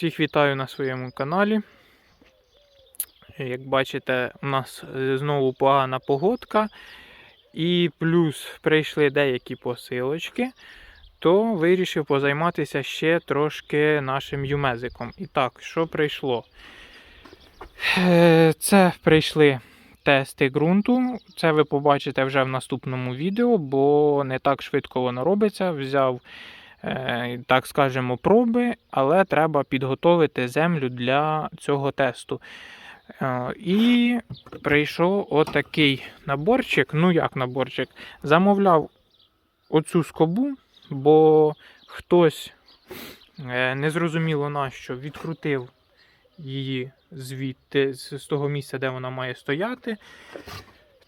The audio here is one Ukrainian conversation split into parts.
Всіх вітаю на своєму каналі. Як бачите, у нас е, знову погана погодка. І плюс прийшли деякі посилочки, то вирішив позайматися ще трошки нашим юмезиком. І так, що прийшло? Е, Це прийшли тести ґрунту. Це ви побачите вже в наступному відео, бо не так швидко воно робиться. Взяв так скажемо, проби, але треба підготовити землю для цього тесту. Е, І прийшов отакий наборчик. Ну, як наборчик, замовляв оцю скобу, бо хтось е, незрозуміло нащо відкрутив її звідти з того місця, де вона має стояти.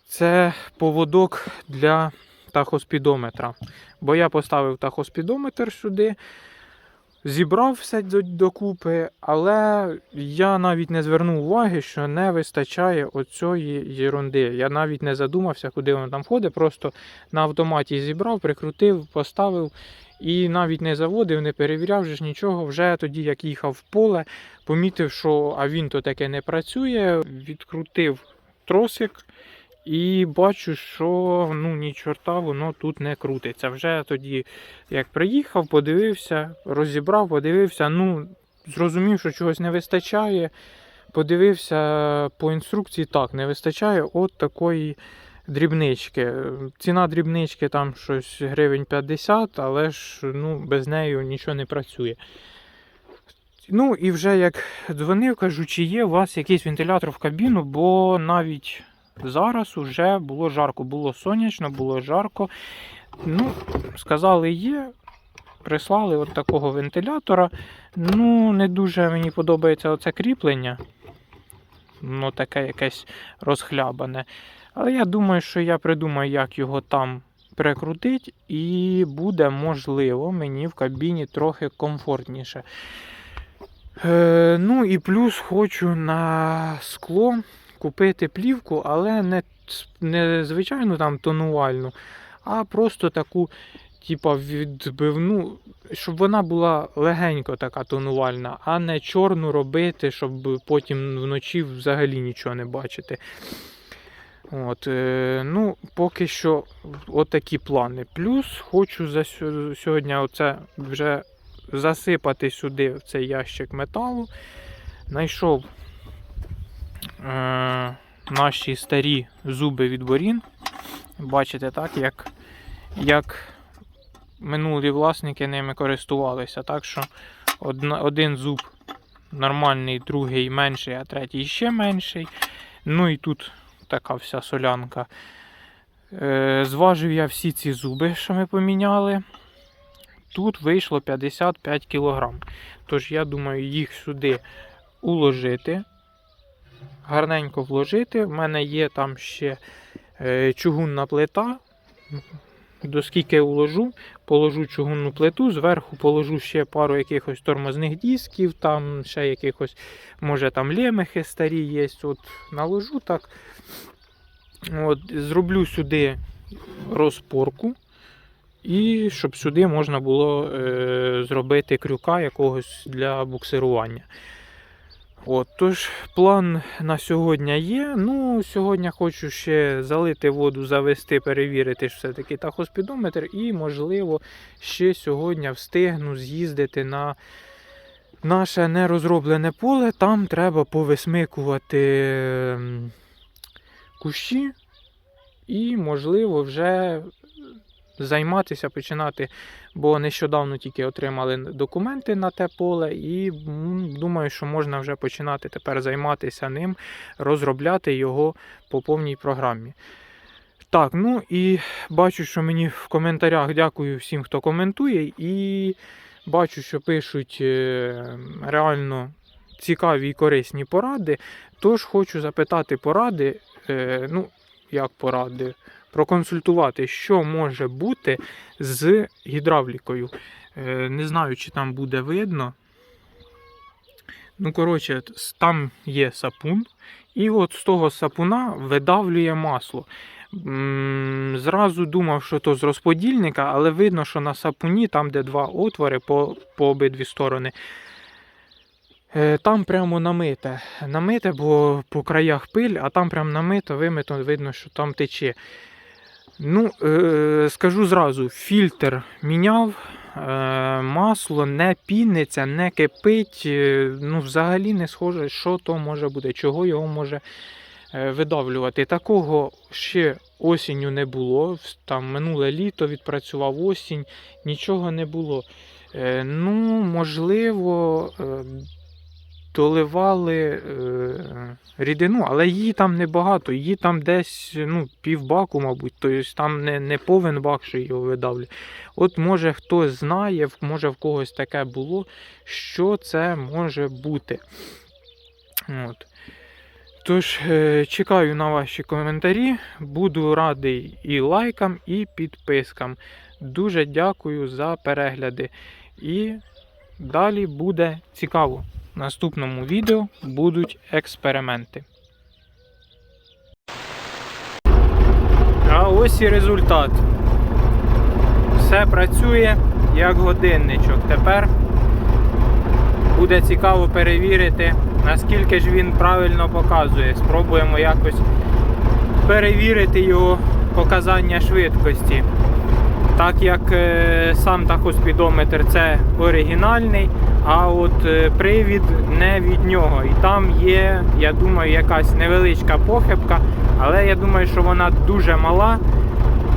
Це поводок для тахоспідометра. Бо я поставив тахоспідометр сюди, зібрав все докупи, але я навіть не звернув уваги, що не вистачає оцієї єрунди. Я навіть не задумався, куди воно там входить. Просто на автоматі зібрав, прикрутив, поставив і навіть не заводив, не перевіряв же ж нічого. Вже тоді, як їхав в поле, помітив, що а він то таке не працює, відкрутив тросик. І бачу, що ну ні чорта воно тут не крутиться. Вже тоді, як приїхав, подивився, розібрав, подивився. Ну, зрозумів, що чогось не вистачає. Подивився по інструкції, так, не вистачає от такої дрібнички. Ціна дрібнички там щось гривень 50, але ж ну, без неї нічого не працює. Ну і вже як дзвонив, кажу, чи є у вас якийсь вентилятор в кабіну, бо навіть зараз уже було жарко, було сонячно, було жарко. Ну, сказали, є. Прислали от такого вентилятора. Ну, не дуже мені подобається оце кріплення. Ну, таке якесь розхлябане. Але я думаю, що я придумаю, як його там прикрутити, і буде можливо мені в кабіні трохи комфортніше. Е, ну і плюс хочу на скло купити плівку, але не, не звичайну там тонувальну, а просто таку, типа, відбивну, щоб вона була легенько така тонувальна, а не чорну робити, щоб потім вночі взагалі нічого не бачити. От, е, ну, поки що отакі плани. Плюс хочу за сьогодні оце вже засипати сюди в цей ящик металу. Знайшов е, наші старі зуби від борін. Бачите, так, як, як минулі власники ними користувалися. Так що одна, один зуб нормальний, другий менший, а третій ще менший. Ну і тут така вся солянка. Е, зважив я всі ці зуби, що ми поміняли. Тут вийшло 55 кг. Тож я думаю, їх сюди уложити, гарненько вложити. В мене є там ще е, чугунна плита. До скільки уложу, положу чугунну плиту, зверху положу ще пару якихось тормозних дисків, там ще якихось, може там лемехи старі є. От наложу так. От, зроблю сюди розпорку. І щоб сюди можна було е, зробити крюка якогось для буксирування. От, тож, план на сьогодні є. Ну, сьогодні хочу ще залити воду, завести, перевірити що все-таки тахоспідометр, і, можливо, ще сьогодні встигну з'їздити на наше нерозроблене поле. Там треба повисмикувати ем, кущі, і, можливо, вже займатися, починати, бо нещодавно тільки отримали документи на те поле, і думаю, що можна вже починати тепер займатися ним, розробляти його по повній програмі. Так, ну і бачу, що мені в коментарях дякую всім, хто коментує, і бачу, що пишуть е, реально цікаві і корисні поради. Тож хочу запитати поради, е, ну, як поради, проконсультувати, що може бути з гідравлікою. Е, Не знаю, чи там буде видно. Ну, коротше, там є сапун, і от з того сапуна видавлює масло. Зразу думав, що то з розподільника, але видно, що на сапуні, там, де два отвори по, по обидві сторони, Е, Там прямо намите. Намите, бо по краях пиль, а там прямо намито, вимито, видно, що там тече. Ну, е, скажу зразу, фільтр міняв, е, масло не піниться, не кипить. е, Ну, взагалі не схоже, що то може бути, чого його може е, видавлювати. Такого ще осінню не було. Там минуле літо відпрацював осінь, нічого не було. Е, Ну, можливо, е, доливали е, рідину, але її там небагато, її там десь ну, півбаку, мабуть, тобто там не, не повен бак, що його видавлю. От може хтось знає, може в когось таке було, що це може бути. От. Тож, е, чекаю на ваші коментарі. Буду радий і лайкам, і підпискам. Дуже дякую за перегляди. І далі буде цікаво. Наступному відео будуть експерименти. А ось і результат. Все працює як годинничок. Тепер буде цікаво перевірити, наскільки ж він правильно показує. Спробуємо якось перевірити його показання швидкості. Так як е, сам тахоспідометр це оригінальний, а от е, привід не від нього. І там є, я думаю, якась невеличка похибка, але я думаю, що вона дуже мала.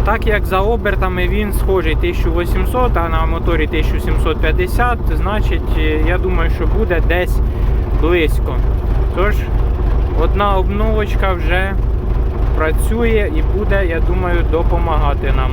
Так як за обертами він схожий 1800, а на моторі 1750, значить, е, я думаю, що буде десь близько. Тож, одна обновочка вже працює і буде, я думаю, допомагати нам.